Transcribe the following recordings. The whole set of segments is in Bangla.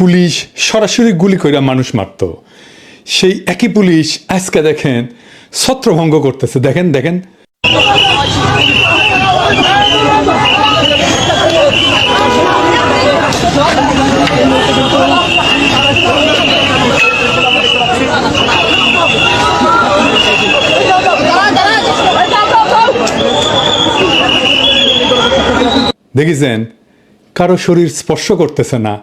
পুলিশ সরাসরি গুলি কইরা মানুষ মারত। সেই একই পুলিশ আজকে দেখেন ছত্রভঙ্গ করতেছে। দেখেন দেখেন। দেখেছেন? কারও শরীর স্পর্শ করতেছে না,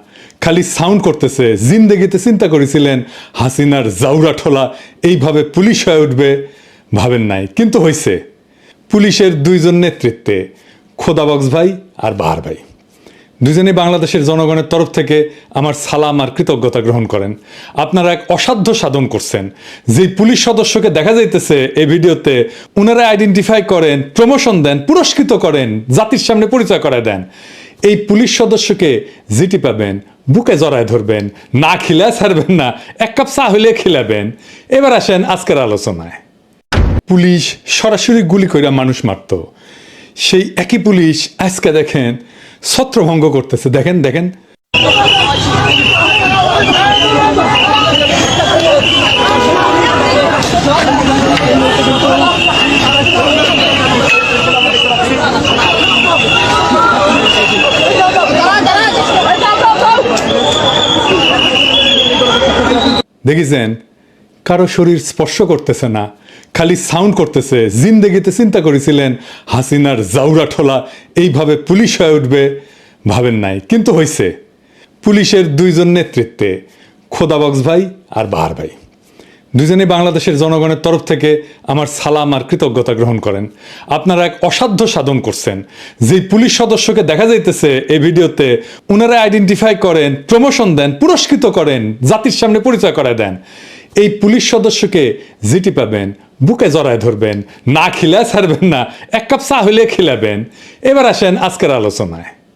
খালি সাউন্ড করতেছে, জিন্দেগিতে চিন্তা করেছিলেন, হাসিনার জাউরা ঠোলা এইভাবে পুলিশ হয়ে উঠবে ভাবেন নাই। কিন্তু হয়েছে পুলিশের দুইজন নেতৃত্বে, খোদাবক্স ভাই আর বাহার ভাই। দুজনেই বাংলাদেশের জনগণের তরফ থেকে আমার সালাম আর কৃতজ্ঞতা গ্রহণ করেন। আপনারা এক অসাধ্য সাধন করছেন। যে পুলিশ সদস্যকে দেখা যাইতেছে এই ভিডিওতে ওনারা আইডেন্টিফাই করেন প্রমোশন দেন, পুরস্কৃত করেন, জাতির সামনে পরিচয় করে দেন। এই পুলিশ সদস্যকে জিটি পাবেন, বুকে জড়ায় ধরবেন, না খিলা ছাড়বেন না, এক কাপ চা হইলে খিলাবেন। এবার আসেন আজকের আলোচনায়। পুলিশ সরাসরি গুলি কইরা মানুষ মারত। সেই একই পুলিশ আজকে দেখেন ছত্রভঙ্গ করতেছে। দেখেন দেখেন। দেখেছেন? কারও শরীর স্পর্শ করতেছে না, খালি সাউন্ড করতেছে, জিন্দেগিতে চিন্তা করেছিলেন, হাসিনার জাউরা ঠোলা এইভাবে পুলিশ হয়ে উঠবে, ভাবেন নাই। কিন্তু হয়েছে পুলিশের দুইজন নেতৃত্বে, খোদাবক্স ভাই আর বাহার ভাই। দুজনেই বাংলাদেশের জনগণের তরফ থেকে আমার সালাম আর কৃতজ্ঞতা গ্রহণ করেন। আপনারা এক অসাধ্য সাধন করছেন। যে পুলিশ সদস্যকে দেখা যাইতেছে এই ভিডিওতে ওনারা আইডেন্টিফাই করেন প্রমোশন দেন, পুরস্কৃত করেন, জাতির সামনে পরিচয় করায় দেন। এই পুলিশ সদস্যকে জিটি পাবেন, বুকে জড়ায় ধরবেন, না খিলা ছাড়বেন না, এক কাপ চা হইলে খিলাবেন। এবার আসেন আজকের আলোচনায়।